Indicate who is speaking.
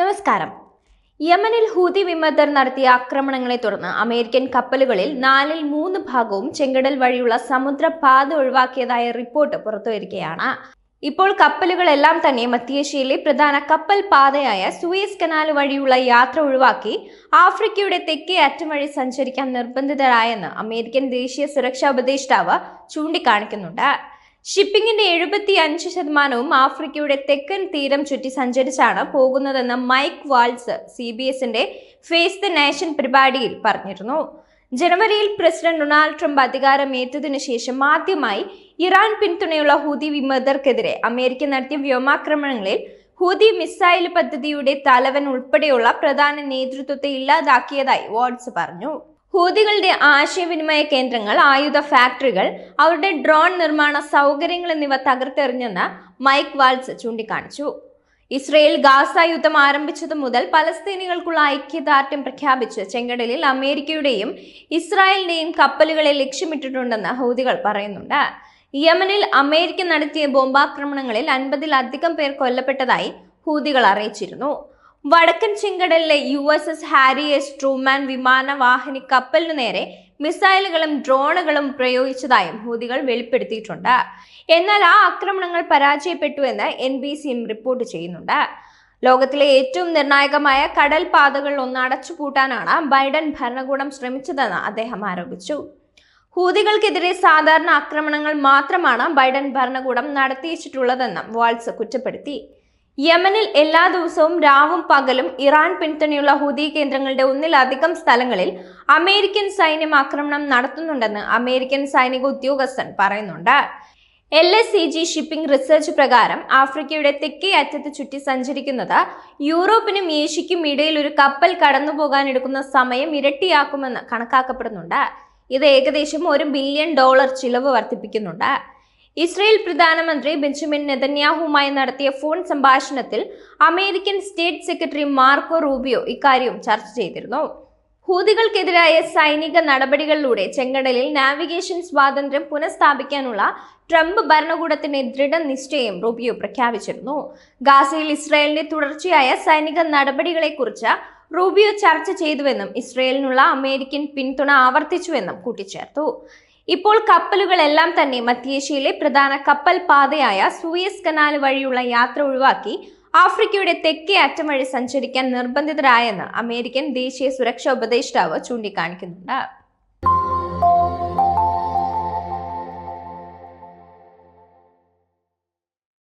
Speaker 1: നമസ്കാരം. യമനിൽ ഹൂതി വിമതർ നടത്തിയ ആക്രമണങ്ങളെ തുടർന്ന് അമേരിക്കൻ കപ്പലുകളിൽ നാലിൽ മൂന്ന് ഭാഗവും ചെങ്കടൽ വഴിയുള്ള സമുദ്രപാത ഒഴിവാക്കിയതായ റിപ്പോർട്ട് പുറത്തുവരികയാണ്. ഇപ്പോൾ കപ്പലുകളെല്ലാം തന്നെ മധ്യേഷ്യയിലെ പ്രധാന കപ്പൽ പാതയായ സൂയസ് കനാൽ വഴിയുള്ള യാത്ര ഒഴിവാക്കി ആഫ്രിക്കയുടെ തെക്കേ അറ്റം വഴി സഞ്ചരിക്കാൻ നിർബന്ധിതരായെന്ന് അമേരിക്കൻ ദേശീയ സുരക്ഷാ ഉപദേഷ്ടാവ് ചൂണ്ടിക്കാണിക്കുന്നുണ്ട്. ഷിപ്പിംഗിന്റെ എഴുപത്തി അഞ്ച് ശതമാനവും ആഫ്രിക്കയുടെ തെക്കൻ തീരം ചുറ്റി സഞ്ചരിച്ചാണ് പോകുന്നതെന്ന് മൈക്ക് വാൾസ് സി ബി എസിന്റെ ഫേസ് ദ നേഷൻ പരിപാടിയിൽ പറഞ്ഞിരുന്നു. ജനുവരിയിൽ പ്രസിഡന്റ് ഡൊണാൾഡ് ട്രംപ് അധികാരമേറ്റതിനു ശേഷം ആദ്യമായി ഇറാൻ പിന്തുണയുള്ള ഹൂതി വിമതർക്കെതിരെ അമേരിക്ക നടത്തിയ വ്യോമാക്രമണങ്ങളിൽ ഹൂതി മിസൈൽ പദ്ധതിയുടെ തലവൻ ഉൾപ്പെടെയുള്ള പ്രധാന നേതൃത്വത്തെ ഇല്ലാതാക്കിയതായി വാൾസ് പറഞ്ഞു. ഹൂതികളുടെ ആശയവിനിമയ കേന്ദ്രങ്ങൾ ആയുധ ഫാക്ടറികൾ അവരുടെ ഡ്രോൺ നിർമ്മാണ സൗകര്യങ്ങൾ എന്നിവ തകർത്തെറിഞ്ഞെന്ന് മൈക്ക് വാൾസ് ചൂണ്ടിക്കാണിച്ചു. ഇസ്രയേൽ ഗാസ യുദ്ധം ആരംഭിച്ചതു മുതൽ പലസ്തീനികൾക്കുള്ള ഐക്യദാർഢ്യം പ്രഖ്യാപിച്ച് ചെങ്കടലിൽ അമേരിക്കയുടെയും ഇസ്രായേലിന്റെയും കപ്പലുകളെ ലക്ഷ്യമിട്ടിട്ടുണ്ടെന്ന് ഹൂതികൾ പറയുന്നുണ്ട്. യമനിൽ അമേരിക്ക നടത്തിയ ബോംബാക്രമണങ്ങളിൽ അൻപതിലധികം പേർ കൊല്ലപ്പെട്ടതായി ഹൂതികൾ അറിയിച്ചിരുന്നു. വടക്കൻ ചെങ്കടലിലെ U S S Harry S Truman വിമാനവാഹിനി കപ്പലിനു നേരെ മിസൈലുകളും ഡ്രോണുകളും പ്രയോഗിച്ചതായും ഹൂതികൾ വെളിപ്പെടുത്തിയിട്ടുണ്ട്. എന്നാൽ ആ ആക്രമണങ്ങൾ പരാജയപ്പെട്ടുവെന്ന് എൻ ബി സിയും റിപ്പോർട്ട് ചെയ്യുന്നുണ്ട്. ലോകത്തിലെ ഏറ്റവും നിർണായകമായ കടൽ പാതകൾ ഒന്നടച്ചുപൂട്ടാനാണ് ബൈഡൻ ഭരണകൂടം ശ്രമിച്ചതെന്ന് അദ്ദേഹം ആരോപിച്ചു. ഹൂതികൾക്കെതിരെ സാധാരണ ആക്രമണങ്ങൾ മാത്രമാണ് ബൈഡൻ ഭരണകൂടം നടത്തിയിട്ടുള്ളതെന്നും വാൾസ് കുറ്റപ്പെടുത്തി. യമനിൽ എല്ലാ ദിവസവും രാവും പകലും ഇറാൻ പിന്തുണയുള്ള ഹുദി കേന്ദ്രങ്ങളുടെ ഒന്നിലധികം സ്ഥലങ്ങളിൽ അമേരിക്കൻ സൈന്യം ആക്രമണം നടത്തുന്നുണ്ടെന്ന് അമേരിക്കൻ സൈനിക ഉദ്യോഗസ്ഥൻ പറയുന്നുണ്ട്. L S C G shipping research പ്രകാരം ആഫ്രിക്കയുടെ തെക്കേ അറ്റത്ത് ചുറ്റി സഞ്ചരിക്കുന്നത് യൂറോപ്പിനും ഏഷ്യയ്ക്കും ഇടയിൽ ഒരു കപ്പൽ കടന്നുപോകാൻ എടുക്കുന്ന സമയം ഇരട്ടിയാക്കുമെന്ന് കണക്കാക്കപ്പെടുന്നുണ്ട്. ഇത് ഏകദേശം ഒരു ബില്യൺ ഡോളർ ചിലവ് വർദ്ധിപ്പിക്കുന്നുണ്ട്. ഇസ്രയേൽ പ്രധാനമന്ത്രി ബെഞ്ചമിൻ നെതന്യാഹുവുമായി നടത്തിയ ഫോൺ സംഭാഷണത്തിൽ American State Secretary Marco Rubio ഇക്കാര്യം ചർച്ച ചെയ്തിരുന്നു. ഹൂതികൾക്കെതിരായ സൈനിക നടപടികളിലൂടെ ചെങ്കടലിൽ നാവിഗേഷൻ സ്വാതന്ത്ര്യം പുനഃസ്ഥാപിക്കാനുള്ള ട്രംപ് ഭരണകൂടത്തിന്റെ ദൃഢനിശ്ചയം റൂബിയോ പ്രഖ്യാപിച്ചിരുന്നു. ഗാസയിൽ ഇസ്രായേലിന്റെ തുടർച്ചയായ സൈനിക നടപടികളെക്കുറിച്ച് റൂബിയോ ചർച്ച ചെയ്തുവെന്നും ഇസ്രയേലിനുള്ള അമേരിക്കൻ പിന്തുണ ആവർത്തിച്ചുവെന്നും കൂട്ടിച്ചേർത്തു. ഇപ്പോൾ കപ്പലുകളെല്ലാം തന്നെ മധ്യേഷ്യയിലെ പ്രധാന കപ്പൽ പാതയായ സൂയസ് കനാൽ വഴിയുള്ള യാത്ര ഒഴിവാക്കി ആഫ്രിക്കയുടെ തെക്കേ അറ്റം വഴി സഞ്ചരിക്കാൻ നിർബന്ധിതരായെന്ന് അമേരിക്കൻ ദേശീയ സുരക്ഷാ ഉപദേഷ്ടാവ് ചൂണ്ടിക്കാണിക്കുന്നുണ്ട്.